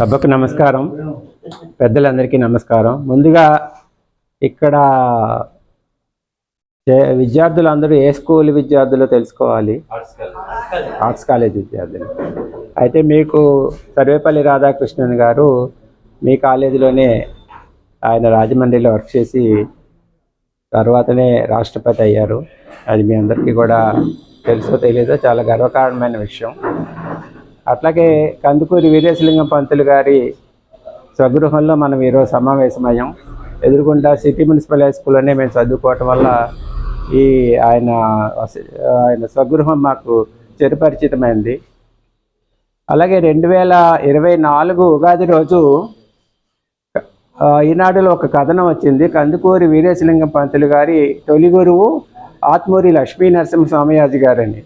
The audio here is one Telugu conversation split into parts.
సభకు నమస్కారం. పెద్దలందరికీ నమస్కారం. ముందుగా ఇక్కడ విద్యార్థులు అందరూ ఏ స్కూల్ విద్యార్థులు తెలుసుకోవాలి? ఆర్ట్స్ కాలేజ్ విద్యార్థులు. అయితే మీకు సర్వేపల్లి రాధాకృష్ణన్ గారు మీ కాలేజీలోనే ఆయన రాజమండ్రిలో వర్క్ చేసి తర్వాతనే రాష్ట్రపతి అయ్యారు. అది మీ అందరికీ కూడా తెలుసో తెలియదో చాలా గర్వకారణమైన విషయం. అట్లాగే కందుకూరి వీరేశలింగం పంతులు గారి స్వగృహంలో మనం ఈరోజు సమావేశమయ్యాం. ఎదురుగుండా సిటీ మున్సిపల్ హై స్కూల్లోనే మేము చదువుకోవటం వల్ల ఈ ఆయన ఆయన స్వగృహం మాకు చిరపరిచితమైంది. అలాగే రెండు వేల ఇరవై నాలుగు ఉగాది రోజు ఈనాడులో ఒక కథనం వచ్చింది. కందుకూరి వీరేశలింగం పంతులు గారి తొలి గురువు ఆత్మూరి లక్ష్మీ నరసింహ స్వామియాజి గారని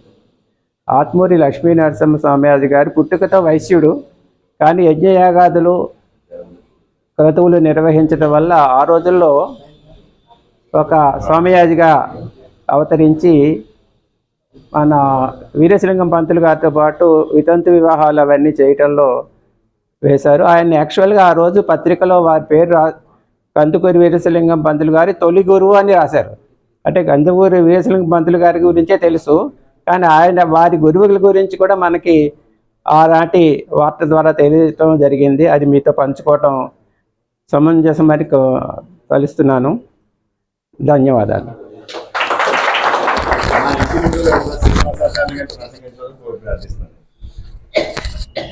ఆత్మూరి లక్ష్మీ నరసింహ స్వామియాజి గారు పుట్టుకతో వైశ్యుడు. కానీ యజ్ఞయాగాదులు క్రతువులు నిర్వహించడం వల్ల ఆ రోజుల్లో ఒక స్వామియాజిగా అవతరించి మన వీరేశలింగం పంతులు గారితో పాటు వితంతు వివాహాలు అవన్నీ చేయటంలో వేశారు. ఆయన యాక్చువల్గా ఆ రోజు పత్రికలో వారి పేరు రా కందుకూరి వీరేశలింగం పంతులు గారి తొలి గురువు అని రాశారు. అంటే కందుకూరి వీరేశలింగం పంతులు గారి గురించే తెలుసు. కానీ ఆయన వారి గురువుల గురించి కూడా మనకి ఆనాటి వార్త ద్వారా తెలియటం జరిగింది. అది మీతో పంచుకోవటం సమంజసం మరి తలుస్తున్నాను. ధన్యవాదాలు. ప్రార్థిస్తున్నాను.